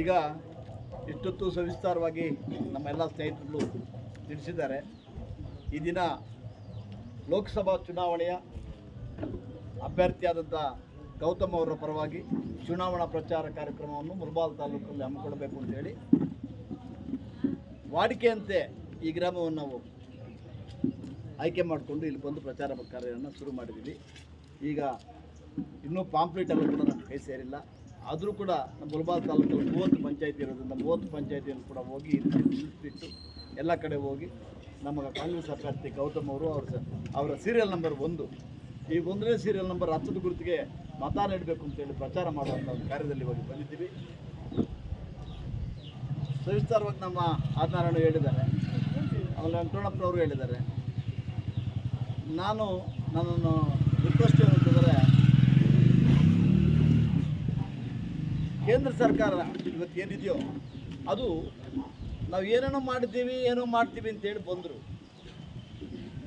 ಈಗ ಇಷ್ಟೊತ್ತು ಸವಿಸ್ತಾರವಾಗಿ ನಮ್ಮೆಲ್ಲ ಸ್ನೇಹಿತರು ತಿಳಿಸಿದ್ದಾರೆ. ಈ ದಿನ ಲೋಕಸಭಾ ಚುನಾವಣೆಯ ಅಭ್ಯರ್ಥಿಯಾದಂಥ ಗೌತಮ್ ಅವರ ಪರವಾಗಿ ಚುನಾವಣಾ ಪ್ರಚಾರ ಕಾರ್ಯಕ್ರಮವನ್ನು ಮುಲ್ಬಾಲ್ ತಾಲೂಕಲ್ಲಿ ಹಮ್ಮಿಕೊಳ್ಬೇಕು ಅಂತೇಳಿ ವಾಡಿಕೆಯಂತೆ ಈ ಗ್ರಾಮವನ್ನು ನಾವು ಆಯ್ಕೆ ಮಾಡಿಕೊಂಡು ಇಲ್ಲಿ ಬಂದು ಪ್ರಚಾರ ಕಾರ್ಯವನ್ನು ಶುರು ಮಾಡಿದ್ದೀವಿ. ಈಗ ಇನ್ನೂ ಪಾಂಪ್ಲೆಟ್ ಎಲ್ಲ ಕೂಡ ನಮ್ಮ ಕೈ ಸೇರಿಲ್ಲ. ಆದರೂ ಕೂಡ ನಮ್ಮ ಮುಲ್ಬಾಲ್ ತಾಲೂಕಲ್ಲಿ ಮೂವತ್ತು ಪಂಚಾಯತಿ ಇರೋದ್ರಿಂದ ಮೂವತ್ತು ಪಂಚಾಯತಿಯನ್ನು ಕೂಡ ಹೋಗಿ ನಿಲ್ಲಿಸ್ಬಿಟ್ಟು ಎಲ್ಲ ಕಡೆ ಹೋಗಿ ನಮ್ಮ ಕಾಂಗ್ರೆಸ್ ಅಭ್ಯರ್ಥಿ ಗೌತಮ್ ಅವರು ಅವ್ರ ಅವರ ಸೀರಿಯಲ್ ನಂಬರ್ ಒಂದು. ಈ ಒಂದನೇ ಸೀರಿಯಲ್ ನಂಬರ್ ಹತ್ತದ ಗುರುತಿಗೆ ಮತ ನೀಡಬೇಕು ಅಂತೇಳಿ ಪ್ರಚಾರ ಮಾಡುವಂಥ ಒಂದು ಕಾರ್ಯದಲ್ಲಿ ಹೋಗಿ ಬಂದಿದ್ದೀವಿ. ಸವಿಸ್ತಾರವಾಗಿ ನಮ್ಮ ಆತ್ನಾರಾಯಣ ಹೇಳಿದ್ದಾರೆ. ಆಮೇಲೆ ವೆಂಕಟಣ್ಣಪ್ಪನವರು ಹೇಳಿದ್ದಾರೆ. ನಾನು ನನ್ನನ್ನು ರಿಕ್ವೆಸ್ಟ್ ಏನಂತಂದರೆ ಕೇಂದ್ರ ಸರ್ಕಾರ ಇವತ್ತು ಏನಿದೆಯೋ ಅದು ನಾವು ಏನೇನೋ ಮಾಡಿದ್ದೀವಿ, ಏನೋ ಮಾಡ್ತೀವಿ ಅಂತೇಳಿ ಬಂದರು.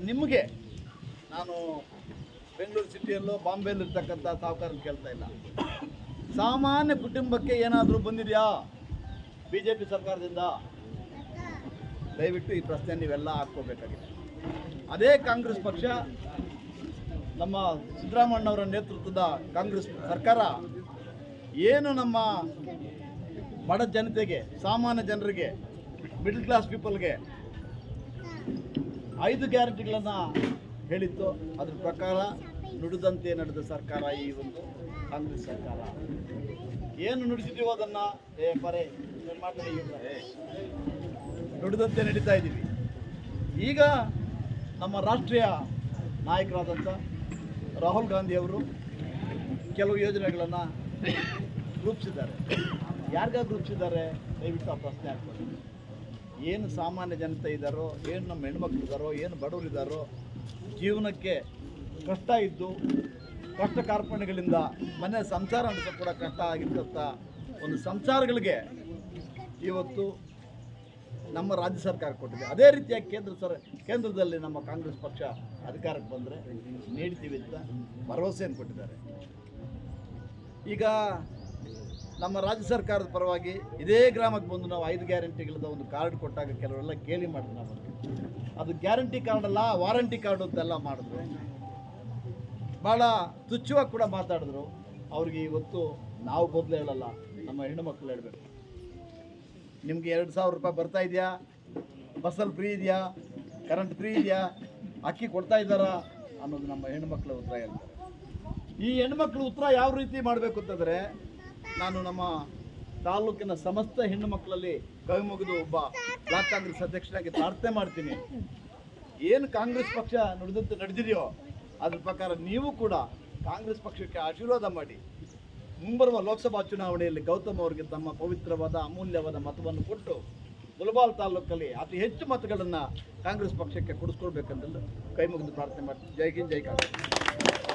ನಿಮಗೆ ನಾನು ಬೆಂಗಳೂರು ಸಿಟಿಯಲ್ಲೋ ಬಾಂಬೆಯಲ್ಲಿ ಇರ್ತಕ್ಕಂಥ ಸಾಹುಕಾರ ಕೇಳ್ತಾ ಇಲ್ಲ. ಸಾಮಾನ್ಯ ಕುಟುಂಬಕ್ಕೆ ಏನಾದರೂ ಬಂದಿದೆಯಾ ಬಿ ಜೆ ಪಿ ಸರ್ಕಾರದಿಂದ? ದಯವಿಟ್ಟು ಈ ಪ್ರಶ್ನೆ ನೀವೆಲ್ಲ ಹಾಕ್ಕೋಬೇಕಾಗಿದೆ. ಅದೇ ಕಾಂಗ್ರೆಸ್ ಪಕ್ಷ ನಮ್ಮ ಸಿದ್ದರಾಮಣ್ಣವರ ನೇತೃತ್ವದ ಕಾಂಗ್ರೆಸ್ ಸರ್ಕಾರ ಏನು ನಮ್ಮ ಬಡ ಜನತೆಗೆ, ಸಾಮಾನ್ಯ ಜನರಿಗೆ ಮಿಡಲ್ ಕ್ಲಾಸ್ ಪೀಪಲ್ಗೆ ಐದು ಗ್ಯಾರಂಟಿಗಳನ್ನು ಹೇಳಿತ್ತು. ಅದ್ರ ಪ್ರಕಾರ ನುಡಿದಂತೆ ನಡೆದ ಸರ್ಕಾರ ಈ ಒಂದು ಕಾಂಗ್ರೆಸ್ ಸರ್ಕಾರ. ಏನು ನುಡಿಸಿದೀವೋ ಅದನ್ನು? ಏ, ಪರೇ ಇವ್ರು? ನುಡಿದಂತೆ ನಡೀತಾ ಇದ್ದೀವಿ. ಈಗ ನಮ್ಮ ರಾಷ್ಟ್ರೀಯ ನಾಯಕರಾದಂಥ ರಾಹುಲ್ ಗಾಂಧಿಯವರು ಕೆಲವು ಯೋಜನೆಗಳನ್ನು ರೂಪಿಸಿದ್ದಾರೆ. ಯಾರಿಗಾಗಿ ರೂಪಿಸಿದ್ದಾರೆ? ದಯವಿಟ್ಟು ಆ ಪ್ರಶ್ನೆ ಹಾಕ್ಬೋದು ಏನು ಸಾಮಾನ್ಯ ಜನತೆ ಇದ್ದಾರೋ, ಏನು ನಮ್ಮ ಹೆಣ್ಮಕ್ಳು ಇದ್ದಾರೋ, ಏನು ಬಡವರು ಇದ್ದಾರೋ, ಜೀವನಕ್ಕೆ ಕಷ್ಟ ಇದ್ದು ಕಷ್ಟ ಕಾರ್ಪಣ್ಯಗಳಿಂದ ಮನೆ ಸಂಸಾರ ನಡೆಸೋ ಕೂಡ ಕಷ್ಟ ಆಗಿರ್ತಂಥ ಒಂದು ಸಂಸಾರಗಳಿಗೆ ಇವತ್ತು ನಮ್ಮ ರಾಜ್ಯ ಸರ್ಕಾರ ಕೊಟ್ಟಿದೆ. ಅದೇ ರೀತಿಯಾಗಿ ಕೇಂದ್ರ ಸರ್ ಕೇಂದ್ರದಲ್ಲಿ ನಮ್ಮ ಕಾಂಗ್ರೆಸ್ ಪಕ್ಷ ಅಧಿಕಾರಕ್ಕೆ ಬಂದರೆ ನೀಡ್ತೀವಿ ಅಂತ ಭರವಸೆಯನ್ನು ಕೊಟ್ಟಿದ್ದಾರೆ. ಈಗ ನಮ್ಮ ರಾಜ್ಯ ಸರ್ಕಾರದ ಪರವಾಗಿ ಇದೇ ಗ್ರಾಮಕ್ಕೆ ಬಂದು ನಾವು ಐದು ಗ್ಯಾರಂಟಿಗಳದ ಒಂದು ಕಾರ್ಡ್ ಕೊಟ್ಟಾಗ ಕೆಲವರೆಲ್ಲ ಕೇಳಿ ಮಾಡಿದ್ರು ನಾವು. ಅದು ಗ್ಯಾರಂಟಿ ಕಾರ್ಡ್ ಅಲ್ಲ, ವಾರಂಟಿ ಕಾರ್ಡ್ ಅಂತೆಲ್ಲ ಮಾಡಿದ್ರು. ಭಾಳ ತುಚ್ಛವಾಗಿ ಕೂಡ ಮಾತಾಡಿದ್ರು. ಅವ್ರಿಗೆ ಇವತ್ತು ನಾವು ಬದಲು ಹೇಳಲ್ಲ, ನಮ್ಮ ಹೆಣ್ಣು ಮಕ್ಕಳು ಹೇಳಬೇಕು. ನಿಮ್ಗೆ ಎರಡು ಸಾವಿರ ರೂಪಾಯಿ ಬರ್ತಾ ಇದೆಯಾ? ಬಸ್ಸಲ್ಲಿ ಫ್ರೀ ಇದೆಯಾ? ಕರೆಂಟ್ ಫ್ರೀ ಇದೆಯಾ? ಅಕ್ಕಿ ಕೊಡ್ತಾ ಇದ್ದಾರಾ? ಅನ್ನೋದು ನಮ್ಮ ಹೆಣ್ಮಕ್ಳ ಉತ್ತರ ಹೇಳ್ತಾರೆ. ಈ ಹೆಣ್ಮಕ್ಳ ಉತ್ತರ ಯಾವ ರೀತಿ ಮಾಡಬೇಕು ಅಂತಂದರೆ, ನಾನು ನಮ್ಮ ತಾಲೂಕಿನ ಸಮಸ್ತ ಹೆಣ್ಣು ಮಕ್ಕಳಲ್ಲಿ ಕವಿ ಮುಗಿದು ಒಬ್ಬ ಬ್ಲಾಕ್ ಕಾಂಗ್ರೆಸ್ ಅಧ್ಯಕ್ಷರಾಗಿ ಪ್ರಾರ್ಥನೆ ಮಾಡ್ತೀನಿ. ಏನು ಕಾಂಗ್ರೆಸ್ ಪಕ್ಷ ನುಡಿದಂತೆ ನಡೆದಿದೆಯೋ ಅದ್ರ ಪ್ರಕಾರ ನೀವು ಕೂಡ ಕಾಂಗ್ರೆಸ್ ಪಕ್ಷಕ್ಕೆ ಆಶೀರ್ವಾದ ಮಾಡಿ. ಮುಂಬರುವ ಲೋಕಸಭಾ ಚುನಾವಣೆಯಲ್ಲಿ ಗೌತಮ್ ಅವರಿಗೆ ತಮ್ಮ ಪವಿತ್ರವಾದ, ಅಮೂಲ್ಯವಾದ ಮತವನ್ನು ಕೊಟ್ಟು ಮುಲಬಾಲ್ ತಾಲೂಕಲ್ಲಿ ಅತಿ ಹೆಚ್ಚು ಮತಗಳನ್ನು ಕಾಂಗ್ರೆಸ್ ಪಕ್ಷಕ್ಕೆ ಕೊಡಿಸ್ಕೊಳ್ಬೇಕಂತ ಕೈ ಮುಗಿದು ಪ್ರಾರ್ಥನೆ ಮಾಡ್ತೀನಿ. ಜೈ ಹಿಂದ್, ಜೈ ಕಾಂಗ್ರೆಸ್.